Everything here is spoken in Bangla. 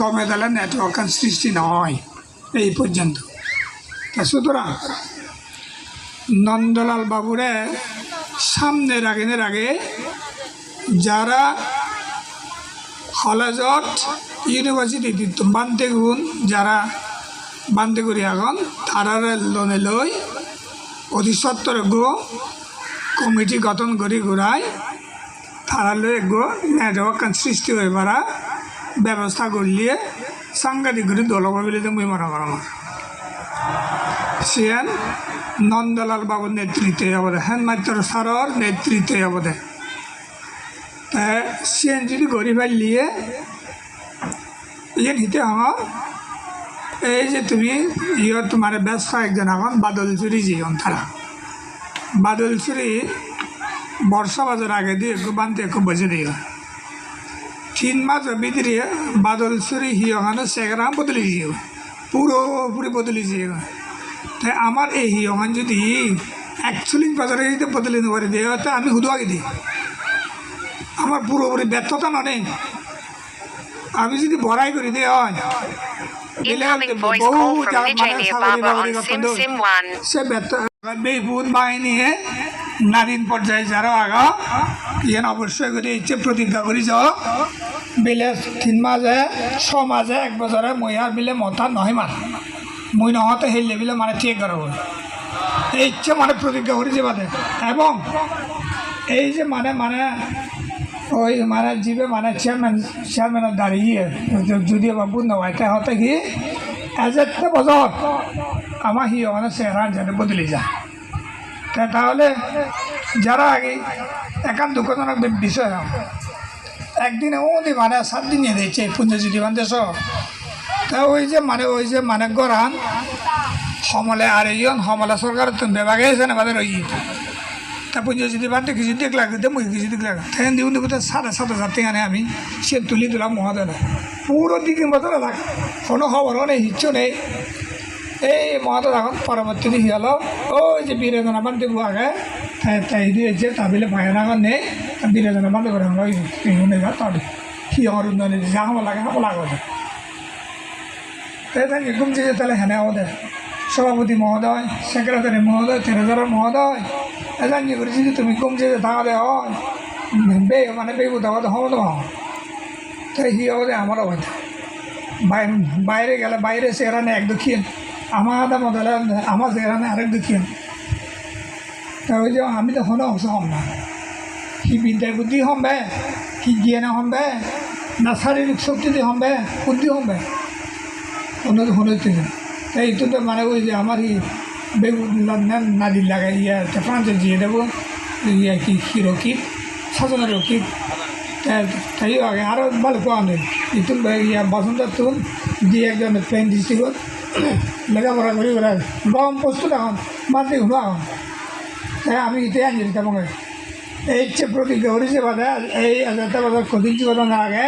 গমে তাহলে নেটওয়ার্ক সৃষ্টি নয় এই পর্যন্ত। তা সুতরাং নন্দলাল বাবুরে সামনে রাগিনের আগে যারা কলেজত ইউনিভার্সিটিত বানতে গুণ যারা বানতে করি এখন তারারে লোনে লই অতি সত্তর গো কমিটি গঠন করে ঘুরাই তারা লই গো নেটওয়ার্ক সৃষ্টি হয়ে পারা ব্যবস্থা করলিয়ে সাংঘাতিক করে দলব বলে মুই মনে করাম সিয়ান নন্দলাল বাবুর নেতৃত্বে যাবদে হেনমাত্র সারর নেতৃত্বে যাবদে। সিয়ান যদি গড়ি ফেললিয়ে ইয়ে নিতে আমার, এই যে তুমি ইয়ে তোমার বেশ একজন এখন বাদল চুরি জীবন তারা। বাদল চুরি বর্ষা বাজার আগে দিয়ে একটু বানতে একটু বসে দিও তিন মাস ভিতরে বাদল চুরি হিও ওখানে সেখানে বদলে দিও পুরোপুরি বদলে দিও তাই আমার এই হিওখান যদি একচল্লিশ বাজারে যদি বদলে নিতে পারি দিয়ে তো আমি হুদু আগে দিই আমার পুরোপুরি ব্যর্থতা নয় আমি যদি বড়াই করে দিয়ে হয় মানে দেয়। সে ব্যর্থ বেহুদ বাহিনী নারীন পর্যায়ে যারা আগা ইয়ান অবশ্যই করে ইচ্ছে প্রতিজ্ঞা করি যাও বিলে তিন মাসে ছ মাসে এক বছরে মহিয়ার বিলে মতা নয় মাস মই নহতে সেই লেবিলে মানে ঠিক করব এই ইচ্ছে মানে প্রতিজ্ঞা করেছে বাদে। এবং এই যে মানে মানে ওই মানে জিবে মানে চেয়ারম্যান, চেয়ারম্যানের দাঁড়িয়ে যদি বাবু নয় হতে কি এজ একটা বছর আমার হি মানে চেহারা যেন বদলে যায়। তাহলে যারা আগে একান্ত দুঃখজনক বিষয় একদিনে ওদি মানে সাত দিন নিয়ে দিচ্ছে পুঞ্জজ্যোতি বান্ধেছ তা ওই যে মানে ওই যে মানে গরান সমলে আর এইজন সমলে সরকারের তো বিভাগে আছে না বাদের ওই তা পুঞ্জজ্যোতি বান্ধে কিছু দেখ লাগে মুই কিছু দেখ লাগে তখন দিউন দিব সাড়ে সাত হাজার টাকা নেই আমি সে তুলি দিলাম মহাদেব। পুরো দিকে বছর লাগ কোনো খবরও নেই হিচ্ছু নেই। এই মহাদেব এখন পরবর্তী দিন হল? ওই যে বীরেজনা বান্ধে আগে। তাই দিয়েছে ভাইয়ের আগত নেই বীরেজনা বান্ধে করে আমরা ওই যা সি আমার উন্নয়ন যা আমার লাগে আমার লাগবে তাই তাই ঘুমছে যে তাহলে হেনে আমাদের সভাপতি মহোদয়, সেক্রেটারি মহোদয় ট্রেজারার মহোদয় এজান যে করেছি যে তুমি কমছে যে তাহলে হয়, বে মানে বেবু দাওয়া হব তো। তাই হি হবে, আমারও হয় বাইরে গেলে বাইরে সেখানে এক দুখিয়েন আমার আদা মদলে আমার সেখানে আরেক দুখিয়েন। তা ওই যে আমি তো হস হম না। সি বিদ্যার বুদ্ধি হমবে সি জ্ঞানে হমবে না শারীরিক শক্তিতে হমবে বুদ্ধি হমবে অন্য হতে তাই এইটো তো মানে ওই যে আমার এই বেগুন নাদির লাগাই, ইয়া ফ্রান্সে দিয়ে দেবো। ইয়া কি কি রকিব? সাজনের রকিব। তাই আগে আরও ভালো পাওয়া নেই ইতুন ইয়া বসন্ত তুন দিয়ে একজন পেন ডিস্ট্রিক্টত লেখাপড়া করি ওরা গম প্রস্তুত এখন মাতৃ ঘুমা এখন। তাই আমি ইতে আনি দিতাম এই ইচ্ছে প্রতিজ্ঞা করেছে বাদে এই একটা বাজার কদিন জীবন আগে